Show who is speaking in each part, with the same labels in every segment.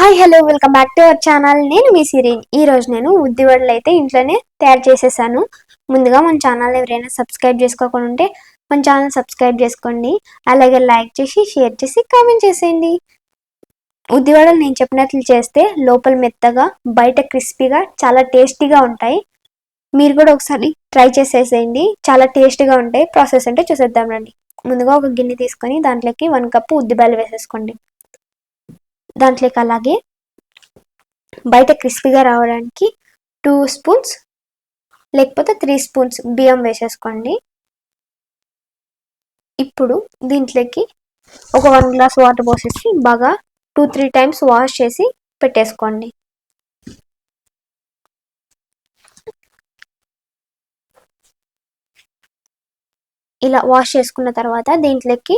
Speaker 1: Hi hello welcome back to our channel. నేను మీ serene ఈ రోజు నేను ఉద్ది వడలు అయితే ఇంట్లోనే తయారు చేసేసాను. ముందుగా మన ఛానల్ ఎవరైనా సబ్స్క్రైబ్ చేసుకోకుండా ఉంటే మన ఛానల్ సబ్స్క్రైబ్ చేసుకోండి. అలాగే లైక్ చేసి షేర్ చేసి కామెంట్ చేసేయండి. ఉద్ది వడలు నేను చెప్పినట్లు చేస్తే లోపల మెత్తగా బయట క్రిస్పీగా చాలా టేస్టీగా ఉంటాయి. మీరు కూడా ఒకసారి ట్రై చేసేసేయండి. చాలా టేస్టీగా ఉంటాయి. ప్రాసెస్ అంటే చూసేద్దాం రండి. ముందుగా ఒక గిన్నె తీసుకొని దాంట్లోకి వన్ కప్పు ఉద్దిబాయలు వేసేసుకోండి. దాంట్లోకి అలాగే బయట క్రిస్పీగా రావడానికి టూ స్పూన్స్ లేకపోతే త్రీ స్పూన్స్ బియ్యం వేసేసుకోండి. ఇప్పుడు దీంట్లోకి ఒక వన్ గ్లాస్ వాటర్ పోసేసి బాగా టూ త్రీ టైమ్స్ వాష్ చేసి పెట్టేసుకోండి. ఇలా వాష్ చేసుకున్న తర్వాత దీంట్లోకి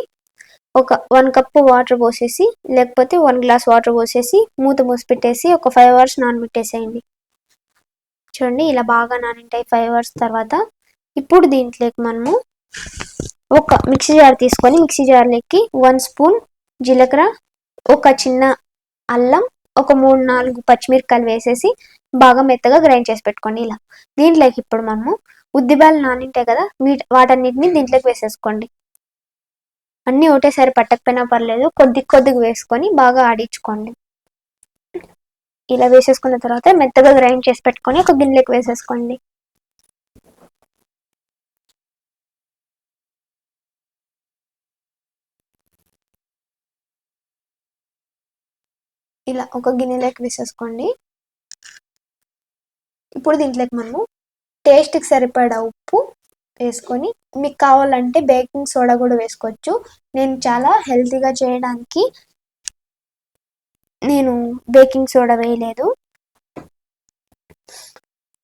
Speaker 1: ఒక వన్ కప్ వాటర్ పోసేసి లేకపోతే వన్ గ్లాస్ వాటర్ పోసేసి మూత మూసి పెట్టేసి ఒక ఫైవ్ అవర్స్ నానబెట్టేసేయండి. చూడండి ఇలా బాగా నానింటాయి ఫైవ్ అవర్స్ తర్వాత. ఇప్పుడు దీంట్లోకి మనము ఒక మిక్సీ జార్ తీసుకొని మిక్సీ జార్లోకి వన్ స్పూన్ జీలకర్ర ఒక చిన్న అల్లం ఒక మూడు నాలుగు పచ్చిమిరపకాయలు వేసేసి బాగా మెత్తగా గ్రైండ్ చేసి పెట్టుకోండి ఇలా. దీంట్లోకి ఇప్పుడు మనము ఉద్దిబాలు నానింటాయి కదా వాటన్నిటిని దీంట్లోకి వేసేసుకోండి. అన్నీ ఒకటేసారి పట్టకపోయినా పర్లేదు. కొద్ది కొద్దిగా వేసుకొని బాగా ఆడించుకోండి. ఇలా వేసేసుకున్న తర్వాత మెత్తగా గ్రైండ్ చేసి పెట్టుకొని ఒక గిన్నెకి వేసేసుకోండి. ఇలా ఒక గిన్నెలోకి వేసేసుకోండి. ఇప్పుడు దీంట్లోకి మనము టేస్ట్కి సరిపడా ఉప్పు వేసుకొని మీకు కావాలంటే బేకింగ్ సోడా కూడా వేసుకోవచ్చు. నేను చాలా హెల్తీగా చేయడానికి నేను బేకింగ్ సోడా వేయలేదు.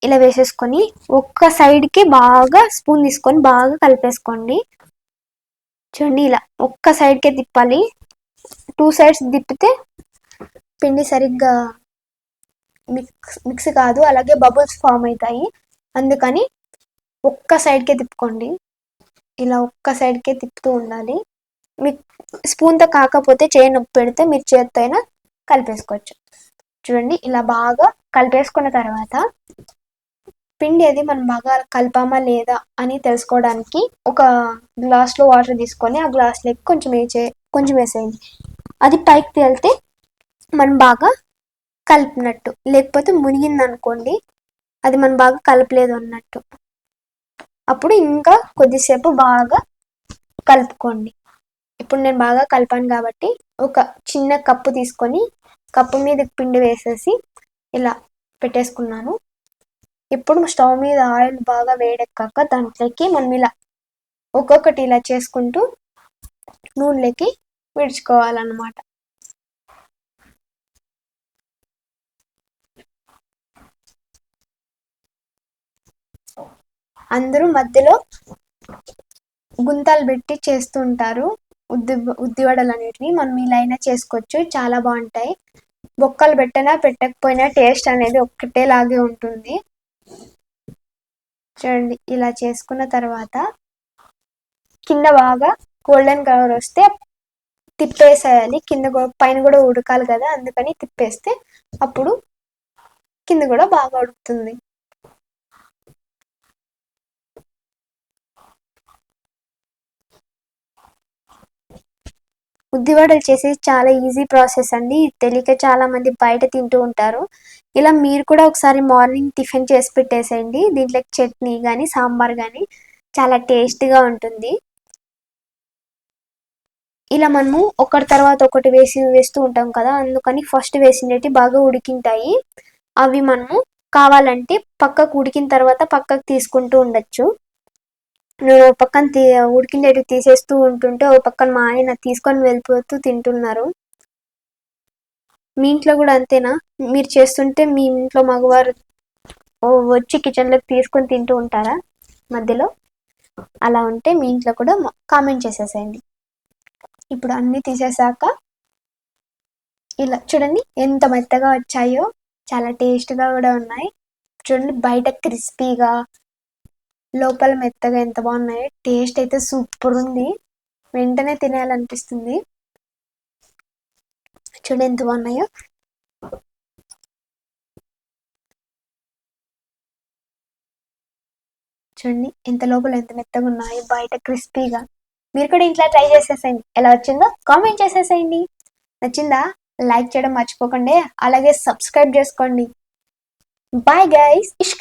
Speaker 1: ఇలా వేసేసుకొని ఒక్క సైడ్కి బాగా స్పూన్ తీసుకొని బాగా కలిపేసుకోండి. చూడండి ఇలా ఒక్క సైడ్కే తిప్పాలి. టూ సైడ్స్ తిప్పితే పిండి సరిగ్గా మిక్స్ మిక్స్ కాదు అలాగే బబుల్స్ ఫామ్ అవుతాయి. అందుకని ఒక్క సైడ్కే తిప్పుకోండి. ఇలా ఒక్క సైడ్కే తిప్పుతూ ఉండాలి. మీకు స్పూన్తో కాకపోతే చేయి నొప్పి పెడితే మీరు చేత్తో అయినా కలిపేసుకోవచ్చు. చూడండి ఇలా బాగా కలిపేసుకున్న తర్వాత పిండి అది మనం బాగా కలిపామా లేదా అని తెలుసుకోవడానికి ఒక గ్లాస్లో వాటర్ తీసుకొని ఆ గ్లాస్లోకి కొంచెం వేసే కొంచెం వేసేయండి. అది పైకి తేలితే మనం బాగా కలిపినట్టు. లేకపోతే మునిగింది అనుకోండి అది మనం బాగా కలపలేదు అన్నట్టు. అప్పుడు ఇంకా కొద్దిసేపు బాగా కలుపుకోండి. ఇప్పుడు నేను బాగా కలిపాను కాబట్టి ఒక చిన్న కప్పు తీసుకొని కప్పు మీద పిండి వేసేసి ఇలా పెట్టేసుకున్నాను. ఇప్పుడు స్టవ్ మీద ఆయిల్ బాగా వేడెక్కాక దాంట్లోకి మనం ఇలా ఒక్కొక్కటి ఇలా చేసుకుంటూ నూనెలోకి విడుచుకోవాలన్నమాట. అందరూ మధ్యలో గుంతలు పెట్టి చేస్తుంటారు ఉద్ది ఉద్దివడలు అనేటివి మనం ఇలా అయినా చేసుకోవచ్చు. చాలా బాగుంటాయి. బొక్కలు పెట్టినా పెట్టకపోయినా టేస్ట్ అనేది ఒక్కటేలాగే ఉంటుంది. చూడండి ఇలా చేసుకున్న తర్వాత కింద బాగా గోల్డెన్ కలర్ వస్తే తిప్పేసేయాలి. కింద పైన కూడా ఉడకాలి కదా అందుకని తిప్పేస్తే అప్పుడు కింద కూడా బాగా ఉడుకుతుంది. ఉద్దివడలు చేసేది చాలా ఈజీ ప్రాసెస్ అండి. తెలియక చాలా మంది బయట తింటూ ఉంటారు. ఇలా మీరు కూడా ఒకసారి మార్నింగ్ టిఫిన్ చేసి పెట్టేసేయండి. దీంట్లోకి చట్నీ కానీ సాంబార్ కానీ చాలా టేస్ట్గా ఉంటుంది. ఇలా మనము ఒకటి తర్వాత ఒకటి వేసి వేస్తూ ఉంటాం కదా. అందుకని ఫస్ట్ వేసినట్టు బాగా ఉడికింటాయి. అవి మనము కావాలంటే పక్కకు ఉడికిన తర్వాత పక్కకు తీసుకుంటూ ఉండొచ్చు. నేను పక్కన తీ ఉడికిండేటివి తీసేస్తూ ఉంటుంటే ఓ పక్కన మా ఆయన తీసుకొని వెళ్ళిపోతూ తింటున్నారు. మీ ఇంట్లో కూడా అంతేనా? మీరు చేస్తుంటే మీ ఇంట్లో మగవారు వచ్చి కిచెన్లోకి తీసుకొని తింటూ ఉంటారా? మధ్యలో? అలా ఉంటే మీ ఇంట్లో కూడా కామెంట్ చేసేసేయండి. ఇప్పుడు అన్నీ తీసేసాక ఇలా చూడండి ఎంత మెత్తగా వచ్చాయో చాలా టేస్ట్గా కూడా ఉన్నాయి. చూడండి బయట క్రిస్పీగా లోపల మెత్తగా ఎంత బాగున్నాయి టేస్ట్ అయితే సూపర్ ఉంది. వెంటనే తినాలనిపిస్తుంది చూడండి ఎంత బాగున్నాయో. చూడండి ఎంత లోపల ఎంత మెత్తగా ఉన్నాయి బయట క్రిస్పీగా. మీరు కూడా ఇంట్లో ట్రై చేసేసేయండి. ఎలా వచ్చిందో కామెంట్ చేసేసేయండి. నచ్చిందా? లైక్ చేయడం మర్చిపోకండి. అలాగే సబ్స్క్రైబ్ చేసుకోండి. Bye guys. ఇష్క